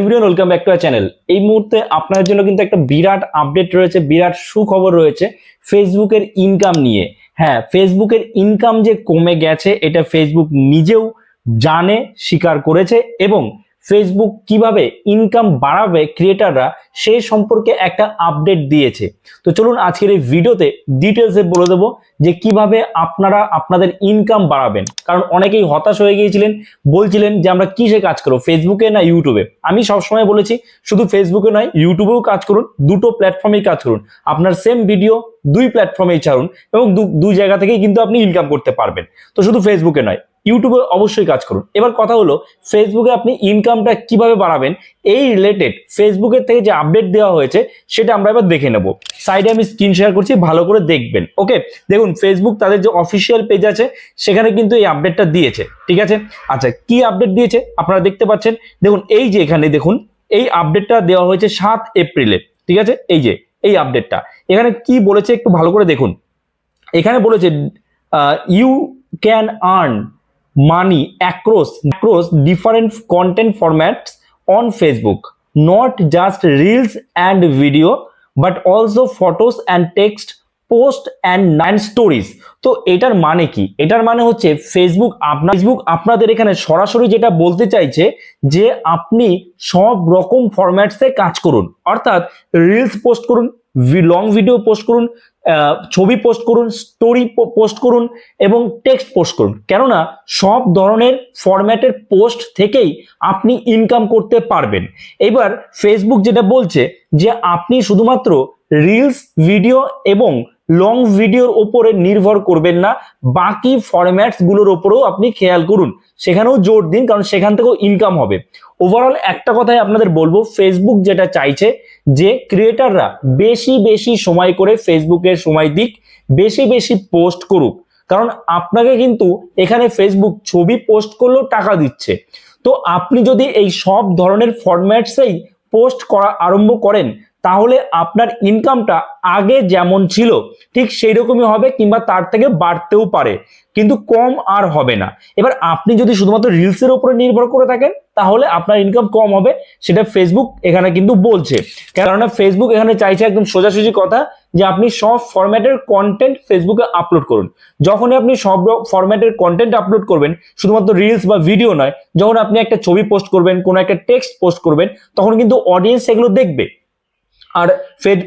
Everyone welcome back to our channel এই মুহূর্তে আপনার জন্য কিন্তু একটা বিরাট আপডেট রয়েছে, বিরাট সুখবর রয়েছে ফেসবুকের ইনকাম নিয়ে। হ্যাঁ ফেসবুকের ইনকাম যে কমে গেছে, এটা ফেসবুক নিজেও জানে, স্বীকার করেছে এবং ফেসবুক কীভাবে ইনকাম বাড়াবে ক্রিয়েটাররা সেই সম্পর্কে একটা আপডেট দিয়েছে। তো চলুন আজকের এই ভিডিওতে ডিটেলসে বলে দেবো যে কীভাবে আপনারা আপনাদের ইনকাম বাড়াবেন। কারণ অনেকেই হতাশ হয়ে গিয়েছিলেন, বলছিলেন যে আমরা কিসে কাজ করব ফেসবুকে না ইউটিউবে আমি সবসময় বলেছি, শুধু ফেসবুকে নয় ইউটিউবেও কাজ করুন, দুটো প্ল্যাটফর্মেই কাজ করুন। আপনার সেম ভিডিও দুই প্ল্যাটফর্মেই ছাড়ুন এবং দুই জায়গা থেকেই কিন্তু আপনি ইনকাম করতে পারবেন। তো শুধু ফেসবুকে নয় ইউটিউবে অবশ্যই কাজ করুন। এবার কথা হলো ফেসবুকে আপনি ইনকামটা কীভাবে বাড়াবেন, এই রিলেটেড ফেসবুকের থেকে যে আপডেট দেওয়া হয়েছে, সেটা আমরা এবার দেখে নেব। সাইডে আমি স্ক্রিন শেয়ার করছি, ভালো করে দেখবেন ওকে দেখুন ফেসবুক তাদের যে অফিসিয়াল পেজ আছে, সেখানে কিন্তু এই আপডেটটা দিয়েছে, ঠিক আছে? আচ্ছা কি আপডেট দিয়েছে? আপনারা দেখতে পাচ্ছেন, দেখুন, এই যে এখানে দেখুন, এই আপডেটটা দেওয়া হয়েছে সাত এপ্রিলে, ঠিক আছে? এই যে, এই আপডেটটা এখানে কি বলেছে একটু ভালো করে দেখুন। এখানে বলেছে you can earn money across across different content formats on Facebook. Not just reels and video but also photos and text post and nine stories. তো এটার মানে কি? এটার মানে হচ্ছে ফেসবুক আপনার ফেসবুক আপনাদের এখানে সরাসরি যেটা বলতে চাইছে যে আপনি সব রকম ফরম্যাটসে কাজ করুন। অর্থাৎ রিলস পোস্ট করুন লং ভিডিও পোস্ট করুন ছবি পোস্ট করুন স্টোরি পোস্ট করুন এবং টেক্সট পোস্ট করুন। কেননা সব ধরনের ফরম্যাটের পোস্ট থেকেই আপনি ইনকাম করতে পারবেন। এবার ফেসবুক যেটা বলছে যে আপনি শুধুমাত্র রিলস ভিডিও এবং লং ভিডিওর ওপরে নির্ভর করবেন না। বাকি ফরম্যাটসগুলোর ওপরেও আপনি খেয়াল করুন। সেখানেও জোর দিন, কারণ সেখান থেকেও ইনকাম হবে। ওভারঅল একটা কথাই আপনাদের বলব ফেসবুক যেটা চাইছে যে ক্রিয়েটাররা বেশি বেশি সময় করে ফেসবুকে সময় দিক, বেশি বেশি পোস্ট করুক। কারণ আপনাকে কিন্তু এখানে ফেসবুক ছবি পোস্ট করলেও টাকা দিচ্ছে। তো আপনি যদি এই সব ধরনের ফরম্যাটসেই পোস্ট করা আরম্ভ করেন তাহলে আপনার ইনকামটা আগে যেমন ছিল, ঠিক সেই রকমই হবে কিংবা তার থেকে বাড়তেও পারে। কিন্তু কম আর হবে না। এবার আপনি যদি শুধুমাত্র রিলসের উপরে নির্ভর করে থাকেন, তাহলে আপনার ইনকাম কম হবে, সেটা ফেসবুক এখানে কিন্তু বলছে। কেননা ফেসবুক এখানে চাইছে একদম সোজাসুজি কথা যে আপনি সব ফরম্যাটের কন্টেন্ট ফেসবুকে আপলোড করুন। যখনই আপনি সব ফরম্যাটের কন্টেন্ট আপলোড করবেন, শুধুমাত্র রিলস বা ভিডিও নয়, যখন আপনি একটা ছবি পোস্ট করবেন, কোনো একটা টেক্সট পোস্ট করবেন, তখন কিন্তু অডিয়েন্স সেগুলো দেখবে। আর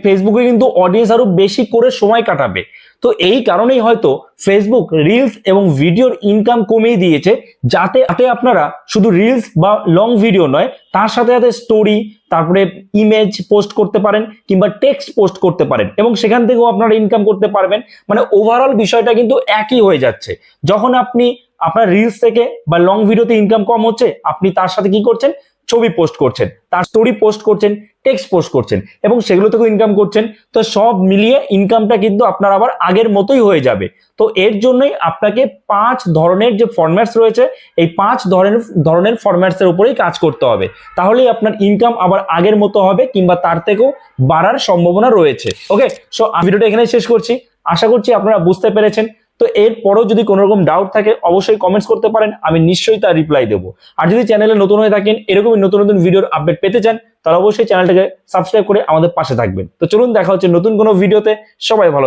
ফেসবুকে কিন্তু অডিয়েন্স আরও বেশি করে সময় কাটাবে। তো এই কারণেই হয়তো ফেসবুক রিলস এবং ভিডিওর ইনকাম কমিয়ে দিয়েছে, যাতে যাতে আপনারা শুধু রিলস বা লং ভিডিও নয়, তার সাথে সাথে স্টোরি তারপরে ইমেজ পোস্ট করতে পারেন কিংবা টেক্সট পোস্ট করতে পারেন এবং সেখান থেকেও আপনারা ইনকাম করতে পারবেন। মানে ওভারঅল বিষয়টা কিন্তু একই হয়ে যাচ্ছে। যখন আপনি আপনার রিলস থেকে বা লং ভিডিওতে ইনকাম কম হচ্ছে, আপনি তার সাথে কি করছেন? ছবি পোস্ট করছেন, তার স্টোরি পোস্ট করছেন টেক্সট পোস্ট করছেন এবং সেগুলো থেকেও ইনকাম করছেন, তো সব মিলিয়ে ইনকামটা কিন্তু আপনার আবার আগের মতোই হয়ে যাবে। তো এর জন্যই আপনাকে পাঁচ ধরনের যে ফরম্যাটস রয়েছে, এই পাঁচ ধরনের ধরনের ফরম্যাটস এর উপরেই কাজ করতে হবে। তাহলেই আপনার ইনকাম আবার আগের মতো হবে কিংবা তার থেকেও বাড়ার সম্ভাবনা রয়েছে। ওকে সো ভিডিওটা এখানে শেষ করছি। আশা করছি আপনারা বুঝতে পেরেছেন। তো এরপরেও যদি কোনো রকম ডাউট থাকে, অবশ্যই কমেন্টস করতে পারেন, আমি নিশ্চয়ই তার রিপ্লাই দেবো আর যদি চ্যানেলে নতুন হয়ে থাকেন, এরকমই নতুন নতুন ভিডিওর আপডেট পেতে চান, তাহলে অবশ্যই চ্যানেলটাকে সাবস্ক্রাইব করে আমাদের পাশে থাকবেন তো চলুন, দেখা হচ্ছে নতুন কোনো ভিডিওতে সবাই ভালো।